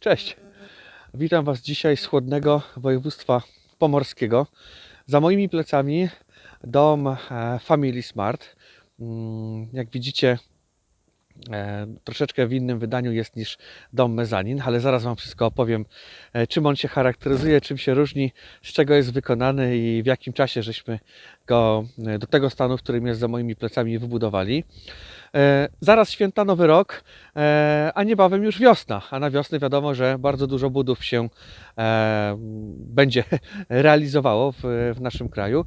Cześć. Witam Was dzisiaj z chłodnego województwa pomorskiego. Za moimi plecami dom e, Family Smart. Mm, Jak widzicie, e, troszeczkę w innym wydaniu jest niż dom Mezanin, ale zaraz Wam wszystko opowiem, e, czym on się charakteryzuje, czym się różni, z czego jest wykonany i w jakim czasie żeśmy go do tego stanu, w którym jest za moimi plecami, wybudowali. E, Zaraz święta Nowy Rok, e, a niebawem już wiosna. A na wiosnę wiadomo, że bardzo dużo budów się e, będzie realizowało w, naszym kraju.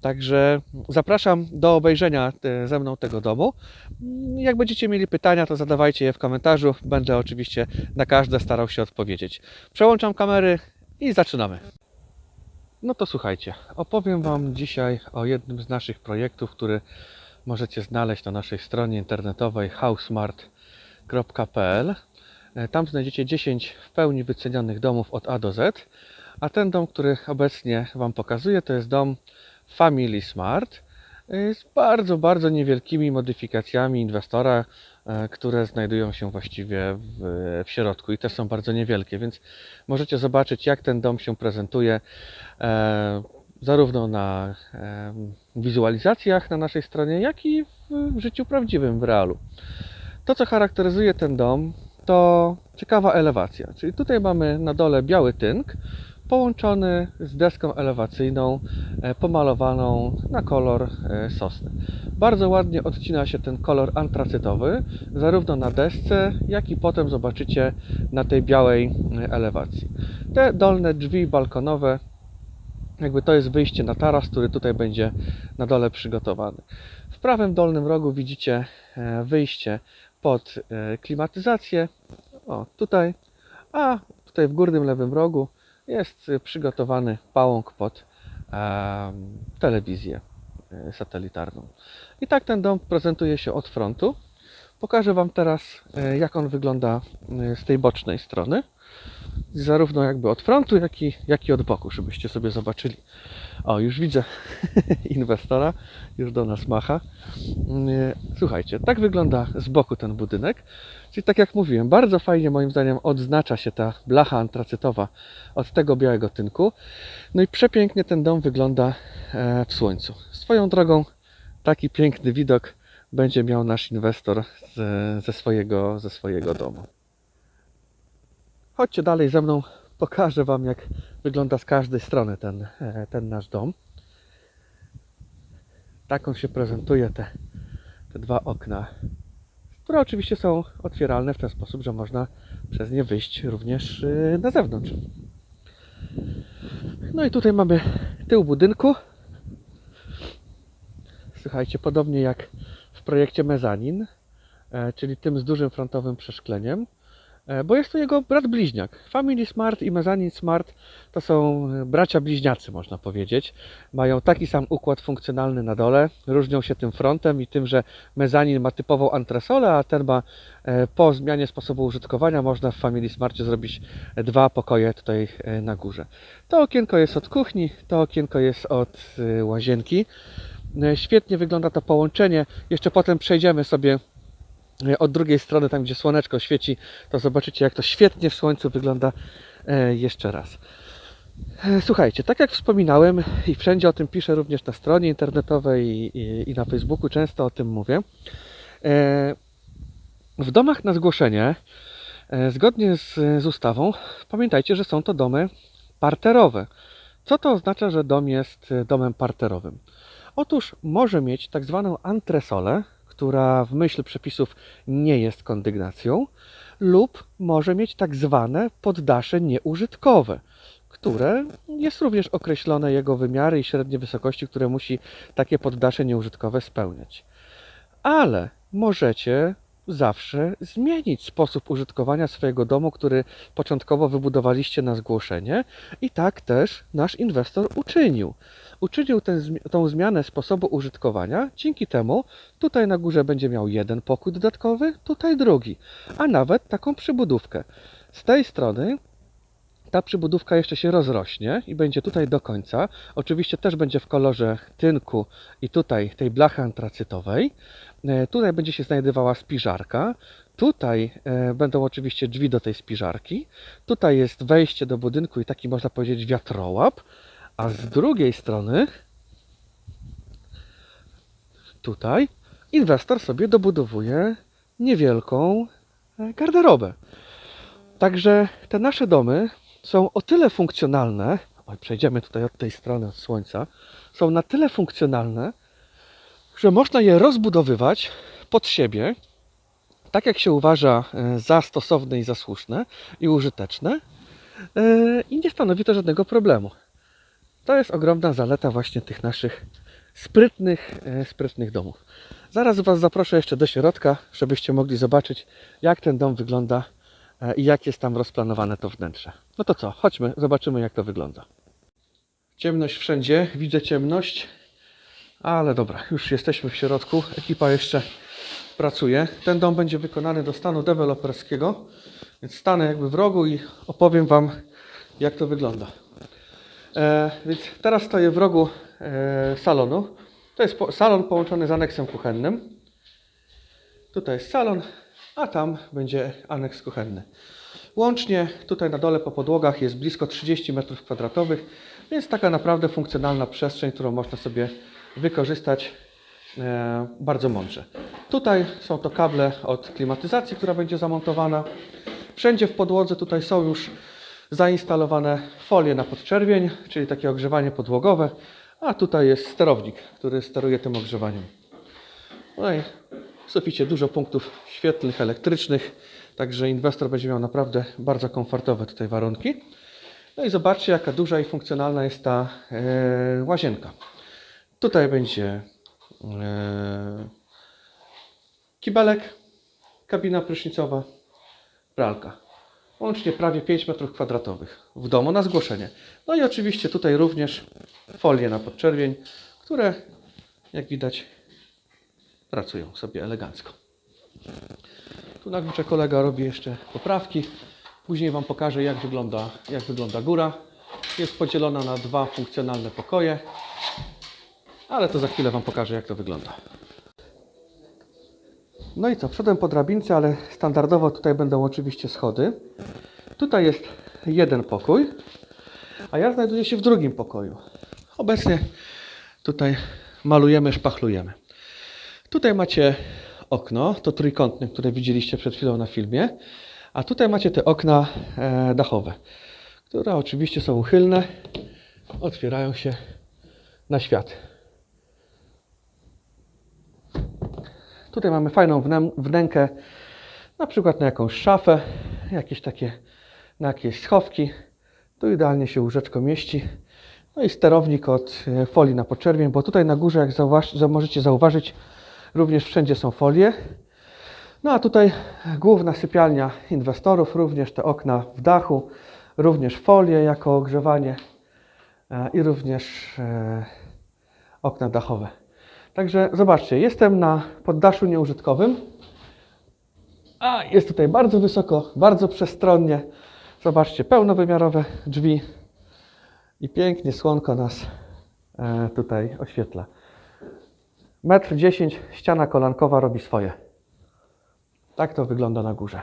Także zapraszam do obejrzenia ze mną tego domu. Jak będziecie mieli pytania, to zadawajcie je w komentarzu. Będę oczywiście na każde starał się odpowiedzieć. Przełączam kamery i zaczynamy. No to słuchajcie, opowiem Wam dzisiaj o jednym z naszych projektów, który możecie znaleźć na naszej stronie internetowej housemart.pl. E, Tam znajdziecie 10 w pełni wycenionych domów od A do Z. A ten dom, który obecnie Wam pokazuję, to jest dom Family Smart e, z bardzo, bardzo niewielkimi modyfikacjami inwestora, e, które znajdują się właściwie w, w środku i też są bardzo niewielkie, więc możecie zobaczyć, jak ten dom się prezentuje zarówno na wizualizacjach na naszej stronie, jak i w, w życiu prawdziwym, w realu. To, co charakteryzuje ten dom, to ciekawa elewacja. Czyli tutaj mamy na dole biały tynk, połączony z deską elewacyjną, e, pomalowaną na kolor e, sosny. Bardzo ładnie odcina się ten kolor antracytowy, zarówno na desce, jak i potem zobaczycie na tej białej e, elewacji. Te dolne drzwi balkonowe jakby to jest wyjście na taras, który tutaj będzie na dole przygotowany. W prawym dolnym rogu widzicie e, wyjście pod e, klimatyzację. O, tutaj. A tutaj w górnym lewym rogu jest e, przygotowany pałąk pod e, telewizję satelitarną. I tak ten dom prezentuje się od frontu. Pokażę Wam teraz, jak on wygląda z tej bocznej strony zarówno jakby od frontu, jak i, jak i od boku, żebyście sobie zobaczyli. O, już widzę inwestora, już do nas macha. Nie, Słuchajcie, tak wygląda z boku ten budynek. Czyli tak jak mówiłem, bardzo fajnie moim zdaniem odznacza się ta blacha antracytowa od tego białego tynku. No i przepięknie ten dom wygląda e, w słońcu. Swoją drogą taki piękny widok będzie miał nasz inwestor ze, swojego, ze swojego domu. Chodźcie dalej ze mną, pokażę Wam, jak wygląda z każdej strony ten, e, ten nasz dom. Tak on się prezentuje, te, te dwa okna, które oczywiście są otwieralne w ten sposób, że można przez nie wyjść również e, na zewnątrz. No i tutaj mamy tył budynku. Słuchajcie, podobnie jak w projekcie Mezanin, e, czyli tym z dużym frontowym przeszkleniem. E, bo jest to jego brat bliźniak. Family Smart i Mezzanine Smart to są e, bracia bliźniacy, można powiedzieć. Mają taki sam układ funkcjonalny na dole, różnią się tym frontem i tym, że Mezzanine ma typową antresolę, a ten ma e, po zmianie sposobu użytkowania można w Family Smarcie zrobić dwa pokoje tutaj na górze. To okienko jest od kuchni, to okienko jest od łazienki. Świetnie wygląda to połączenie. Jeszcze potem przejdziemy sobie od drugiej strony, tam gdzie słoneczko świeci, to zobaczycie, jak to świetnie w słońcu wygląda e, jeszcze raz. E, Słuchajcie, tak jak wspominałem i wszędzie o tym piszę, również na stronie internetowej i, i, i na Facebooku często o tym mówię. e, W domach na zgłoszenie, e, zgodnie z, z ustawą, pamiętajcie, że są to domy parterowe. Co to oznacza, że dom jest e, domem parterowym? Otóż może mieć tak zwaną antresolę, która w myśl przepisów nie jest kondygnacją, lub może mieć tak zwane poddasze nieużytkowe, które jest również określone jego wymiary i średnie wysokości, które musi takie poddasze nieużytkowe spełniać. Ale możecie zawsze zmienić sposób użytkowania swojego domu, który początkowo wybudowaliście na zgłoszenie i tak też nasz inwestor uczynił. Uczynił zmi- tą zmianę sposobu użytkowania, dzięki temu tutaj na górze będzie miał jeden pokój dodatkowy, tutaj drugi, a nawet taką przybudówkę. Z tej strony ta przybudówka jeszcze się rozrośnie i będzie tutaj do końca. Oczywiście też będzie w kolorze tynku i tutaj tej blachy antracytowej. E, Tutaj będzie się znajdowała spiżarka. Tutaj e, będą oczywiście drzwi do tej spiżarki. Tutaj jest wejście do budynku i taki można powiedzieć wiatrołap. A z drugiej strony tutaj inwestor sobie dobudowuje niewielką e, garderobę. Także te nasze domy są o tyle funkcjonalne, oj, przejdziemy tutaj od tej strony od słońca, są na tyle funkcjonalne, że można je rozbudowywać pod siebie, tak jak się uważa e, za stosowne i za słuszne i użyteczne e, i nie stanowi to żadnego problemu. To jest ogromna zaleta właśnie tych naszych sprytnych, e, sprytnych domów. Zaraz Was zaproszę jeszcze do środka, żebyście mogli zobaczyć, jak ten dom wygląda e, i jak jest tam rozplanowane to wnętrze. No to co, chodźmy, zobaczymy, jak to wygląda. Ciemność wszędzie, widzę ciemność, ale dobra, już jesteśmy w środku. Ekipa jeszcze pracuje. Ten dom będzie wykonany do stanu deweloperskiego, więc stanę jakby w rogu i opowiem Wam, jak to wygląda. E, więc teraz stoję w rogu e, salonu. To jest po, salon połączony z aneksem kuchennym. Tutaj jest salon, a tam będzie aneks kuchenny. Łącznie tutaj na dole po podłogach jest blisko 30 m2, więc taka naprawdę funkcjonalna przestrzeń, którą można sobie wykorzystać e, bardzo mądrze. Tutaj są to kable od klimatyzacji, która będzie zamontowana. Wszędzie w podłodze tutaj są już zainstalowane folie na podczerwień, czyli takie ogrzewanie podłogowe, a tutaj jest sterownik, który steruje tym ogrzewaniem. No i w suficie dużo punktów świetlnych, elektrycznych, także inwestor będzie miał naprawdę bardzo komfortowe tutaj warunki. No i zobaczcie, jaka duża i funkcjonalna jest ta e, łazienka. Tutaj będzie e, kibelek, kabina prysznicowa, pralka. Łącznie prawie 5 m2 w domu na zgłoszenie. No i oczywiście tutaj również folie na podczerwień, które jak widać pracują sobie elegancko. Tu na górze kolega robi jeszcze poprawki. Później Wam pokażę jak wygląda, jak wygląda góra. Jest podzielona na dwa funkcjonalne pokoje. Ale to za chwilę Wam pokażę jak to wygląda. No i co, wszedłem po drabince, ale standardowo tutaj będą oczywiście schody. Tutaj jest jeden pokój, a ja znajduję się w drugim pokoju. Obecnie tutaj malujemy, szpachlujemy. Tutaj macie okno, to trójkątne, które widzieliście przed chwilą na filmie, a tutaj macie te okna e, dachowe, które oczywiście są uchylne, otwierają się na świat. Tutaj mamy fajną wnę- wnękę, na przykład na jakąś szafę, jakieś takie, na jakieś schowki. Tu idealnie się łóżeczko mieści. No i sterownik od e, folii na podczerwień, bo tutaj na górze, jak zauważ, za- możecie zauważyć, również wszędzie są folie. No a tutaj główna sypialnia inwestorów, również te okna w dachu, również folie jako ogrzewanie e, i również e, okna dachowe. Także zobaczcie, jestem na poddaszu nieużytkowym. A jest tutaj bardzo wysoko, bardzo przestronnie. Zobaczcie, pełnowymiarowe drzwi i pięknie słonko nas e, tutaj oświetla. Metr 10, ściana kolankowa robi swoje. Tak to wygląda na górze.